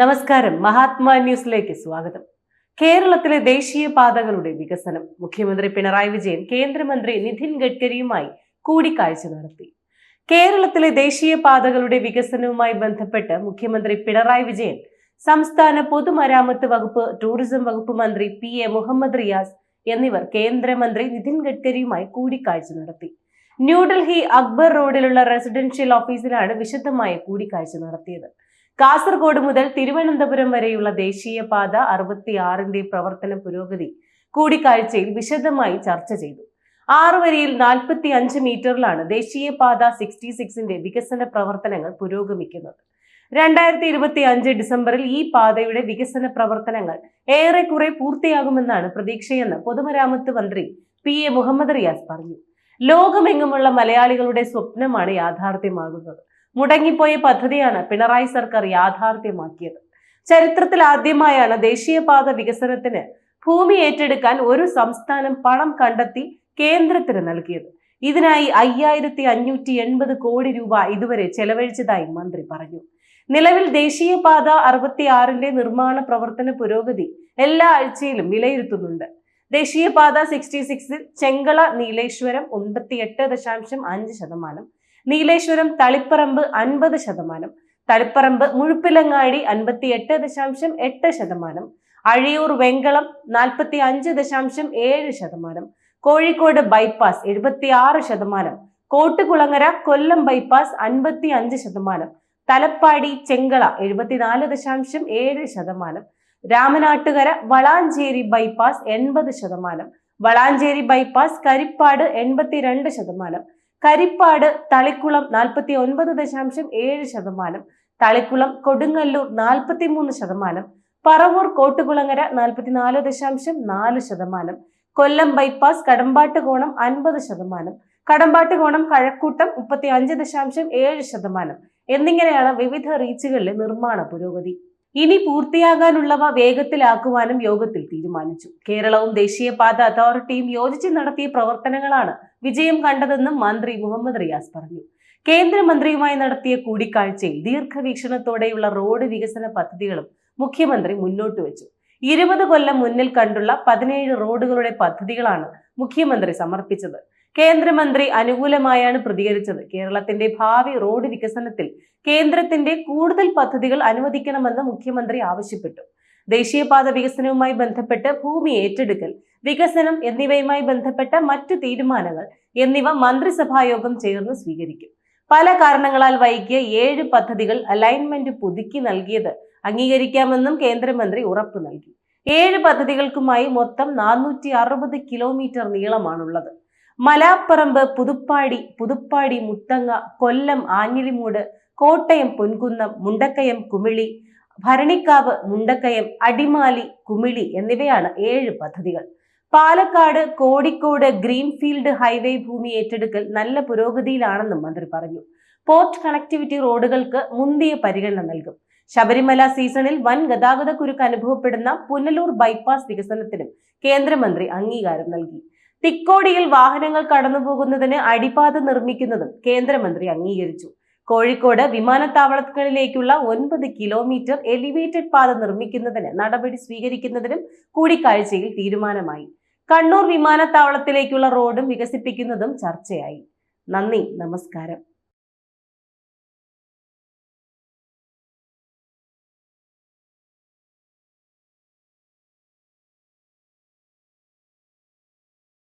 നമസ്കാരം. മഹാത്മാ ന്യൂസിലേക്ക് സ്വാഗതം. കേരളത്തിലെ ദേശീയ പാതകളുടെ വികസനം മുഖ്യമന്ത്രി പിണറായി വിജയൻ കേന്ദ്രമന്ത്രി നിതിൻ ഗഡ്കരിയുമായി കൂടിക്കാഴ്ച നടത്തി. കേരളത്തിലെ ദേശീയ പാതകളുടെ വികസനവുമായി ബന്ധപ്പെട്ട് മുഖ്യമന്ത്രി പിണറായി വിജയൻ സംസ്ഥാന പൊതുമരാമത്ത് വകുപ്പ് ടൂറിസം വകുപ്പ് മന്ത്രി പി എ മുഹമ്മദ് റിയാസ് എന്നിവർ കേന്ദ്രമന്ത്രി നിതിൻ ഗഡ്കരിയുമായി കൂടിക്കാഴ്ച നടത്തി. ന്യൂഡൽഹി അക്ബർ റോഡിലുള്ള റെസിഡൻഷ്യൽ ഓഫീസിലാണ് വിശദമായ കൂടിക്കാഴ്ച നടത്തിയത്. കാസർഗോഡ് മുതൽ തിരുവനന്തപുരം വരെയുള്ള ദേശീയപാത അറുപത്തിയാറിന്റെ പ്രവർത്തന പുരോഗതി കൂടിക്കാഴ്ചയിൽ വിശദമായി ചർച്ച ചെയ്തു. ആറ് വരിയിൽ നാൽപ്പത്തി അഞ്ച് മീറ്ററിലാണ് ദേശീയപാത സിക്സ്റ്റി സിക്സിന്റെ വികസന പ്രവർത്തനങ്ങൾ പുരോഗമിക്കുന്നത്. രണ്ടായിരത്തി ഇരുപത്തി അഞ്ച് ഡിസംബറിൽ ഈ പാതയുടെ വികസന പ്രവർത്തനങ്ങൾ ഏറെക്കുറെ പൂർത്തിയാകുമെന്നാണ് പ്രതീക്ഷയെന്ന് പൊതുമരാമത്ത് മന്ത്രി പി എ മുഹമ്മദ് റിയാസ് പറഞ്ഞു. ലോകമെങ്ങുമുള്ള മലയാളികളുടെ സ്വപ്നമാണ് യാഥാർത്ഥ്യമാകുന്നത്. മുടങ്ങിപ്പോയ പദ്ധതിയാണ് പിണറായി സർക്കാർ യാഥാർത്ഥ്യമാക്കിയത്. ചരിത്രത്തിൽ ആദ്യമായാണ് ദേശീയപാത വികസനത്തിന് ഭൂമി ഏറ്റെടുക്കാൻ ഒരു സംസ്ഥാനം പണം കണ്ടെത്തി കേന്ദ്രത്തിന് നൽകിയത്. ഇതിനായി അയ്യായിരത്തി അഞ്ഞൂറ്റി എൺപത് കോടി രൂപ ഇതുവരെ ചെലവഴിച്ചതായി മന്ത്രി പറഞ്ഞു. നിലവിൽ ദേശീയപാത അറുപത്തിയാറിന്റെ നിർമ്മാണ പ്രവർത്തന പുരോഗതി എല്ലാ ആഴ്ചയിലും വിലയിരുത്തുന്നുണ്ട്. ദേശീയപാത സിക്സ്റ്റി സിക്സിൽ ചെങ്കള നീലേശ്വരം എട്ട് ദശാംശം അഞ്ച് ശതമാനം നീലേശ്വരം തളിപ്പറമ്പ് അൻപത് ശതമാനം തളിപ്പറമ്പ് മുഴുപ്പിലങ്ങാടി അൻപത്തി എട്ട് ദശാംശം എട്ട് ശതമാനം അഴിയൂർ വെങ്കളം നാൽപ്പത്തി അഞ്ച് ദശാംശം ഏഴ് ശതമാനം കോഴിക്കോട് ബൈപ്പാസ് എഴുപത്തി ആറ് ശതമാനം കോട്ടുകുളങ്ങര കൊല്ലം ബൈപ്പാസ് അൻപത്തി അഞ്ച് ശതമാനം തലപ്പാടി ചെങ്കള എഴുപത്തിനാല് ദശാംശം ഏഴ് ശതമാനം രാമനാട്ടുകര വളാഞ്ചേരി ബൈപ്പാസ് എൺപത് ശതമാനം വളാഞ്ചേരി ബൈപ്പാസ് കരിപ്പാട് എൺപത്തിരണ്ട് ശതമാനം കരിപ്പാട് തളിക്കുളം നാൽപ്പത്തി ഒൻപത് ദശാംശം ഏഴ് ശതമാനം തളിക്കുളം കൊടുങ്ങല്ലൂർ നാൽപ്പത്തി മൂന്ന് ശതമാനം പറവൂർ കോട്ടുകുളങ്ങര നാൽപ്പത്തിനാല് ദശാംശം നാല് ശതമാനം കൊല്ലം ബൈപ്പാസ് കടമ്പാട്ടുകോണം അൻപത് ശതമാനം കടമ്പാട്ടുകോണം കഴക്കൂട്ടം മുപ്പത്തി അഞ്ച് ദശാംശം ഏഴ് ശതമാനം എന്നിങ്ങനെയാണ് വിവിധ റീച്ചുകളിലെ നിർമ്മാണ പുരോഗതി. ഇനി പൂർത്തിയാകാനുള്ളവ വേഗത്തിലാക്കുവാനും യോഗത്തിൽ തീരുമാനിച്ചു. കേരളവും ദേശീയപാത അതോറിറ്റിയും യോജിച്ച് നടത്തിയ പ്രവർത്തനങ്ങളാണ് വിജയം കണ്ടതെന്നും മന്ത്രി മുഹമ്മദ് റിയാസ് പറഞ്ഞു. കേന്ദ്രമന്ത്രിയുമായി നടത്തിയ കൂടിക്കാഴ്ചയിൽ ദീർഘവീക്ഷണത്തോടെയുള്ള റോഡ് വികസന പദ്ധതികളും മുഖ്യമന്ത്രി മുന്നോട്ട് വെച്ചു. ഇരുപത് കൊല്ലം മുന്നിൽ കണ്ടുള്ള പതിനേഴ് റോഡുകളുടെ പദ്ധതികളാണ് മുഖ്യമന്ത്രി സമർപ്പിച്ചത്. കേന്ദ്രമന്ത്രി അനുകൂലമായാണ് പ്രതികരിച്ചത്. കേരളത്തിന്റെ ഭാവി റോഡ് വികസനത്തിൽ കേന്ദ്രത്തിന്റെ കൂടുതൽ പദ്ധതികൾ അനുവദിക്കണമെന്ന് മുഖ്യമന്ത്രി ആവശ്യപ്പെട്ടു. ദേശീയപാത വികസനവുമായി ബന്ധപ്പെട്ട് ഭൂമി ഏറ്റെടുക്കൽ വികസനം എന്നിവയുമായി ബന്ധപ്പെട്ട മറ്റു തീരുമാനങ്ങൾ എന്നിവ മന്ത്രിസഭായോഗം ചേർന്ന് സ്വീകരിക്കും. പല കാരണങ്ങളാൽ വൈകിയ ഏഴ് പദ്ധതികൾ അലൈൻമെന്റ് പുതുക്കി നൽകിയത് അംഗീകരിക്കാമെന്നും കേന്ദ്രമന്ത്രി ഉറപ്പു നൽകി. ഏഴ് പദ്ധതികൾക്കുമായി മൊത്തം നാനൂറ്റി അറുപത് കിലോമീറ്റർ നീളമാണുള്ളത്. മലാപ്പറമ്പ് പുതുപ്പാടി പുതുപ്പാടി മുത്തങ്ങ കൊല്ലം ആഞ്ഞിലിമൂട് കോട്ടയം പൊൻകുന്നം മുണ്ടക്കയം കുമിളി ഭരണിക്കാവ് മുണ്ടക്കയം അടിമാലി കുമിളി എന്നിവയാണ് ഏഴ് പദ്ധതികൾ. പാലക്കാട് കോഴിക്കോട് ഗ്രീൻഫീൽഡ് ഹൈവേ ഭൂമി ഏറ്റെടുക്കൽ നല്ല പുരോഗതിയിലാണെന്നും മന്ത്രി പറഞ്ഞു. പോർട്ട് കണക്ടിവിറ്റി റോഡുകൾക്ക് മുന്തിയ പരിഗണന നൽകും. ശബരിമല സീസണിൽ വൻ ഗതാഗത കുരുക്ക് അനുഭവപ്പെടുന്ന പുനലൂർ ബൈപ്പാസ് വികസനത്തിനും കേന്ദ്രമന്ത്രി അംഗീകാരം നൽകി. തിക്കോടിയിൽ വാഹനങ്ങൾ കടന്നുപോകുന്നതിന് അടിപാത നിർമ്മിക്കുന്നതും കേന്ദ്രമന്ത്രി അംഗീകരിച്ചു. കോഴിക്കോട് വിമാനത്താവളങ്ങളിലേക്കുള്ള ഒൻപത് കിലോമീറ്റർ എലിവേറ്റഡ് പാത നിർമ്മിക്കുന്നതിന് നടപടി സ്വീകരിക്കുന്നതിനും കൂടിക്കാഴ്ചയിൽ തീരുമാനമായി. കണ്ണൂർ വിമാനത്താവളത്തിലേക്കുള്ള റോഡും വികസിപ്പിക്കുന്നതും ചർച്ചയായി. നന്ദി നമസ്കാരം.